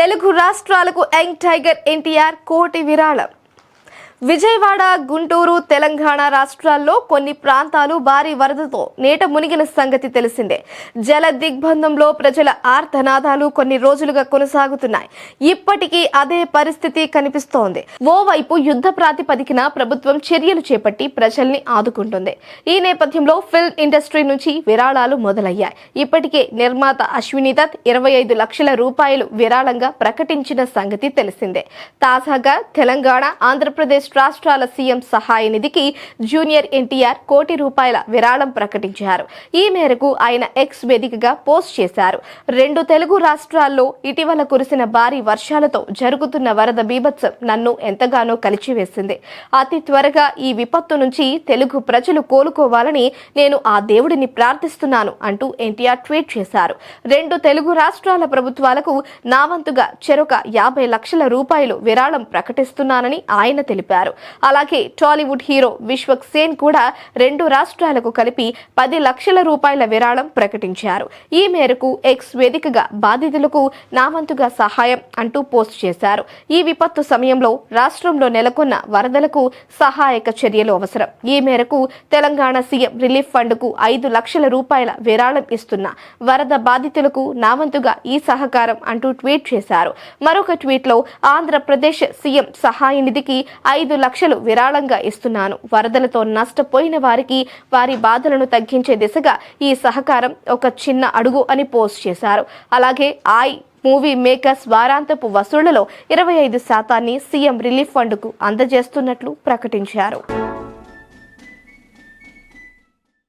తెలుగు రాష్ట్రాలకు young tiger NTR కోటి విరాళం. విజయవాడ గుంటూరు తెలంగాణ రాష్ట్రాల్లో కొన్ని ప్రాంతాలు భారీ వరదతో నేట మునిగిన సంగతి తెలిసిందే. జల దిగ్బంధంలో ప్రజల ఆర్తనాదాలు కొన్ని రోజులుగా కొనసాగుతున్నాయి. ఇప్పటికీ అదే పరిస్థితి కనిపిస్తోంది. ఓవైపు యుద్ధ ప్రాతిపదికన ప్రభుత్వం చర్యలు చేపట్టి ప్రజల్ని ఆదుకుంటుంది. ఈ నేపథ్యంలో ఫిల్మ్ ఇండస్ట్రీ నుంచి విరాళాలు మొదలయ్యాయి. ఇప్పటికే నిర్మాత అశ్విని దత్ ఇరవై ఐదు లక్షల రూపాయలు విరాళంగా ప్రకటించిన సంగతి తెలిసిందే. తాజాగా తెలంగాణ ఆంధ్రప్రదేశ్ రాష్ట్రాల సీఎం సహాయ నిధికి జూనియర్ ఎన్టీఆర్ కోటి రూపాయల విరాళం ప్రకటించారు. ఈ మేరకు ఆయన ఎక్స్ వేదికగా పోస్ట్ చేశారు. రెండు తెలుగు రాష్ట్రాల్లో ఇటీవల కురిసిన భారీ వర్షాలతో జరుగుతున్న వరద బీభత్సం నన్ను ఎంతగానో కలిచివేసింది. అతి త్వరగా ఈ విపత్తు నుంచి తెలుగు ప్రజలు కోలుకోవాలని నేను ఆ దేవుడిని ప్రార్థిస్తున్నాను అంటూ ఎన్టీఆర్ ట్వీట్ చేశారు. రెండు తెలుగు రాష్ట్రాల ప్రభుత్వాలకు నా వంతుగా చెరొక యాభై లక్షల రూపాయలు విరాళం ప్రకటిస్తున్నానని ఆయన తెలిపారు. అలాగే టాలీవుడ్ హీరో విశ్వక్ సేన్ కూడా రెండు రాష్ట్రాలకు కలిపి పది లక్షల రూపాయల విరాళం ప్రకటించారు. ఈ మేరకు ఎక్స్ వేదికగా బాధితులకు నావంతుగా సహాయం అంటూ పోస్ట్ చేశారు. ఈ విపత్తు సమయంలో రాష్ట్రంలో నెలకొన్న వరదలకు సహాయక చర్యలు అవసరం. ఈ మేరకు తెలంగాణ సీఎం రిలీఫ్ ఫండ్కు ఐదు లక్షల రూపాయల విరాళం ఇస్తున్న వరద బాధితులకు నావంతుగా ఈ సహకారం అంటూ ట్వీట్ చేశారు. మరొక ట్వీట్లో ఆంధ్రప్రదేశ్ సీఎం సహాయ నిధికి ఐదు ఐదు లక్షలు విరాళంగా ఇస్తున్నాను. వరదలతో నష్టపోయిన వారికి వారి బాధలను తగ్గించే దిశగా ఈ సహకారం ఒక చిన్న అడుగు అని పోస్ట్ చేశారు. అలాగే ఆయ్ మూవీ మేకర్స్ వారాంతపు వసూళ్ళలో ఇరవై ఐదు శాతాన్ని సీఎం రిలీఫ్ ఫండ్కు అందజేస్తున్నట్లు ప్రకటించారు.